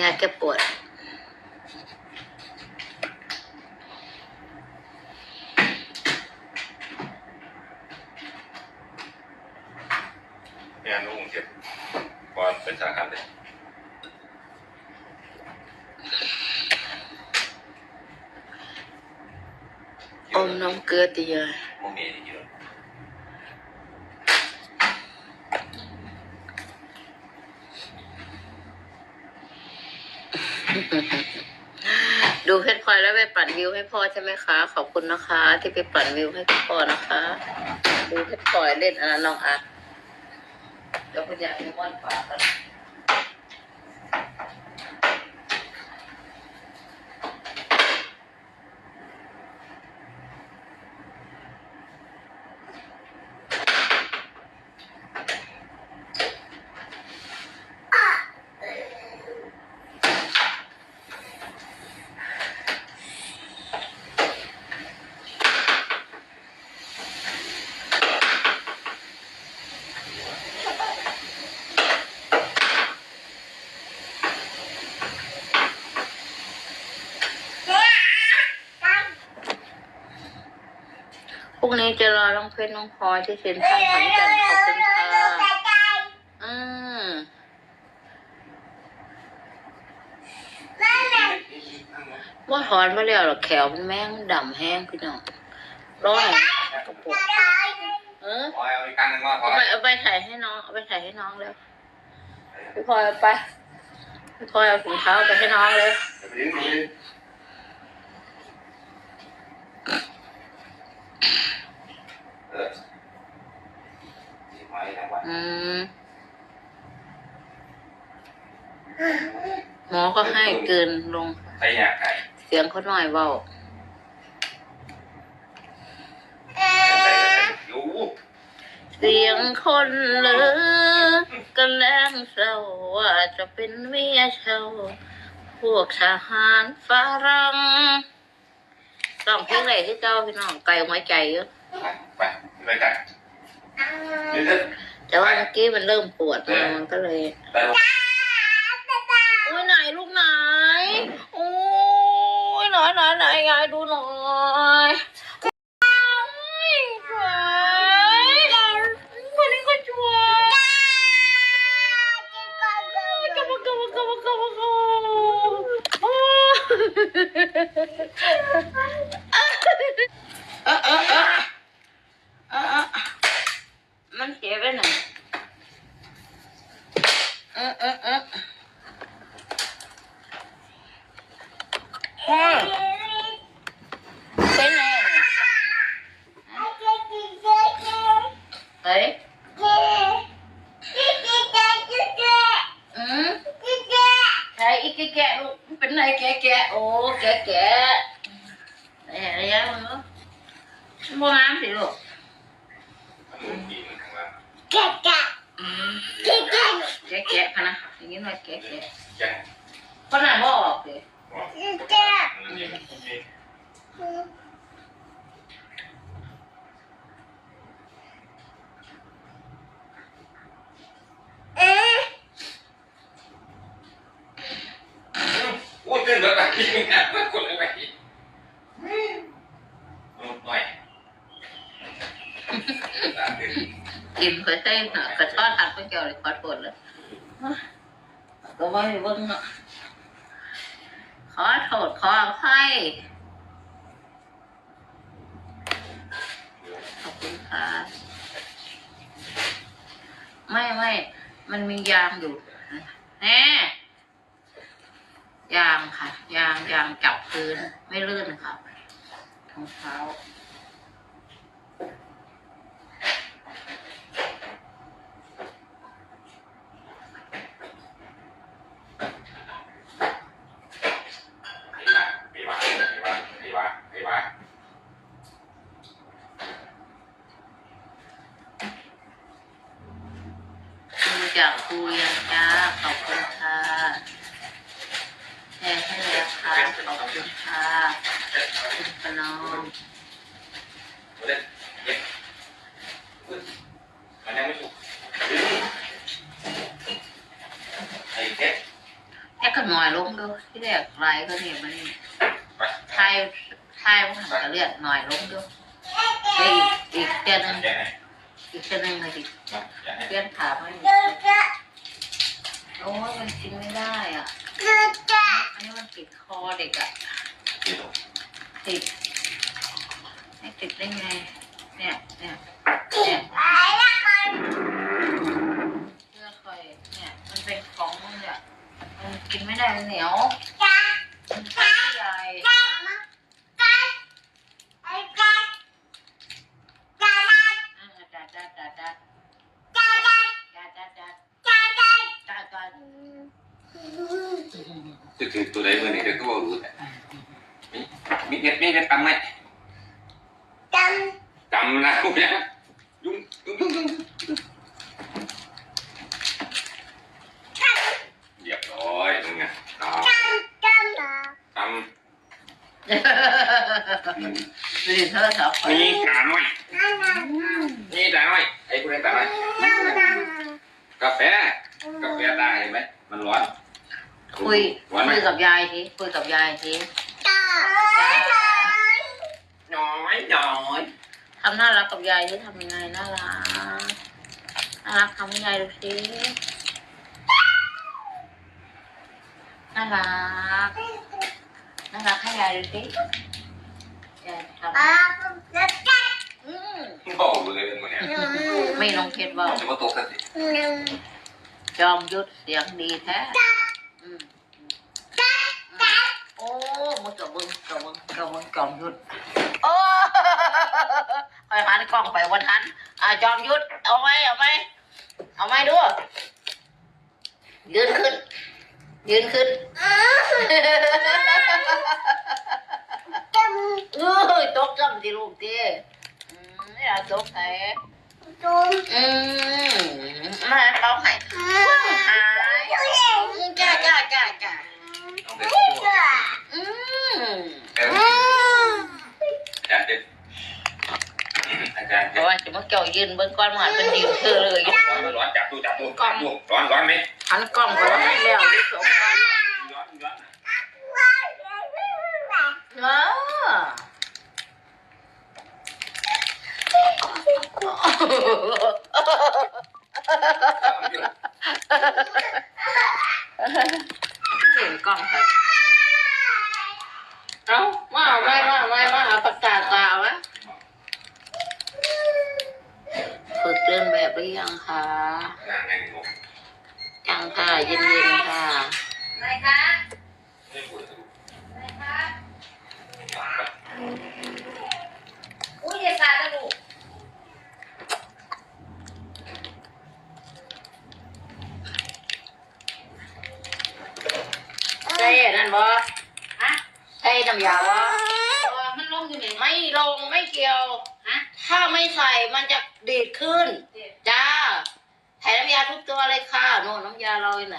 ยาแก้ปวด งานนุ่งเก็บก่อนเป็นสาขาเลยอมน้ำเกลือตียายโมเมนี่อยู่ ดูเพชรพลอยแล้วไปปั่นวิวให้พ่อใช่ไหมคะ ขอบคุณนะคะ ที่ไปปั่นวิวให้พ่อนะคะ ดูเพชรพลอยเล่นอันนั้นน้องอาร์ตเดี๋ยวคุณยายไปม่อนปากกัน พรุ่งนี้จะรอน้องเพชรน้องพลอยที่เซ็นทรัลขอนแก่นขอบคุณค่ะอืมว่าถอนมาแล้วหรอกแขวมันแม่งมันดำแห้งพี่น้องร้อยกระปุกเออพอเอาอีกครั้งหนึงว่าพอเอาไปเอาไปถ่ายให้น้องเอาไปถ่ายให้น้องแล้วพี่พลอยเอาไปพี่พลอยเอาถุงเท้าไปให้น้องเลย เดี๋ยวไปดิ้นไปดิ้นวะอืมหมอก็ให้เกินลงใส่ยาไก่เสียงเขาหน่อยเบาใส่ใส่อยู่เสียงคนเลือกันแรงเศร้าว่าจะเป็นเมียเช่าพวกทหารฝรั่ง ต้องเพลงอะไรที่เจ้าพี่น้องไก่หัวใจเยอะไปไปไปกันเดี๋ยวเดี๋ยวแต่ว่าเมื่อกี้มันเริ่มปวดมามันก็เลยไปลงโอ้ยไหนลูกไหนโอ้ยไหนไหนไหนยายดูหน่อยโอ้ยสวยวันนี้ก็สวยกระบะกระบะกระบะกระบะกระบะโอ้ยเออเออเออเออเออมันเสียไปไหนเออเออเออ เฮ้ยเป็นไงเฮ้ยอืมใช่อีก แกะลูกเป็นไงแกะแกะโอ้แกะแกะแหมยังมึงบ่งามสิลูกหมูกินข้างล่างอืมแกะแกะพะนะอย่างนี้หน่อยแกะแกะยังคนไหนบ่ออกเลย บอกนี่นี่โอ้ยเต้นแบบนี้นะคนอะไรลดหน่อย กินเคยใส่หนกระชอนหักไปเกี่ยวเลยขอโทษเลยก็ว่าให้เบิ่งเนาะขอโทษขออภัยขอบคุณค่ะไม่ไม่มันมียางอยู่แน่ยางค่ะ ยางยางจับพื้นไม่ลื่นค่ะรองเท้า ปีบ้าปีบ้าปีบ้าปีบ้า ดู จากครูยังจ้าขอบคุณค่ะแชร์ให้แล้วค่ะขอบคุณค่ะคุณประนอมเล่นเย็บมันยังไม่ถูกไอ้เด็กแค่กันหน่อยลงดูที่แรกไรก็เนี่ยมันนี่ไปทายทายมันจะเลือดหน่อยลงดูเอ้ยอีกอีกเดือนหนึงแกะให้ อีกเดือนหนึงเลยดิมาแกะให้เปลี่ยนขาไม่โอ้ยมันกินไม่ได้อะอันนี้มันติดคอเด็กอะเดี๋ยวติดไม่ติดได้ไง เนี่ยเนี่ยเนี่ยเลือดคอยเนี่ยมันเป็นของมันเนี่ยมันกินไม่ได้มันเหนียวมันใช้ใหญ่ จะถึงตัวใดมือนี่เดี๋ยวก็บอกรู้แต่มีมีเม็ดมีเม็ดตำไหมตำนะคุณยังยุ่งยุ่งยุ่งยุ่งเรียบร้อยมึงไงตำตำดูดิเธอสาวคอยนี่ตาหน่อยนี่ตาหน่อยไอ้คุณไอ้ตาหน่อยกาแฟกาแฟได้เห็นไหมมันร้อน คุยร้อนไหมคุยกับยายทีคุยกับยายทีน้อยน้อยทำน่ารักกับยายที่ทำยังไงน่ารักน่ารักทำให้ยายดูสิน่ารักน่ารักให้ยายดูสิยายทำอืมบอกเลยเป็นมันเนี่ยไม่ลงเพชรบอกจะมาตกกันสิจอมยุทธเสียงดีแท้อืมโอ้ มึงกับมึงกับมึงกับมึงจอมยุทธโอ้ไปหันกล้องไปวันทันอ่าจอมยุทธเอาไหมเอาไหมเอาไหมดูยืนขึ้น ยืนขึ้นเออตกจำที่ลูกดิอืมนี่เราตกไหนอืมมาเขาให้หายจ้าจ้าจ้าจ้าเอาไปตัวอืมอา จารย์เด็ดอาจารย์เพเด็ดราะว่าจะมาเกี่ยวยืนเบิ้งก้อนหวานเป็นยืนเธอเลยร้อนร้อนจับตู้จับตู้จับตู้ร้อนร้อนไหมหันกล้องไปว่าให้แล้วนี่สงกันร้อนร้อนเออเห็นกล้องครับเอ้ามาเอาไม่มาไม่มาเอาปากกาตาวะฝึกเดินแบบหรือยังคะ งานในงงยังค่ะเย็นๆค่ะอะไรคะไม่ปวดอะไรคะอุ้ยอย่าสาดนะลูกใช่นั่นบ่ฮะใช่น้ำยาบ่ตัวมันลงอยู่ไหนไม่ลงไม่เกี่ยว ฮะ ถ้าไม่ใส่มันจะดีดขึ้น เดี๋ยว จ้าใส่น้ำ ยาทุกตัวเลยค่ะโน่นน้ำยาเราอยู่ไหน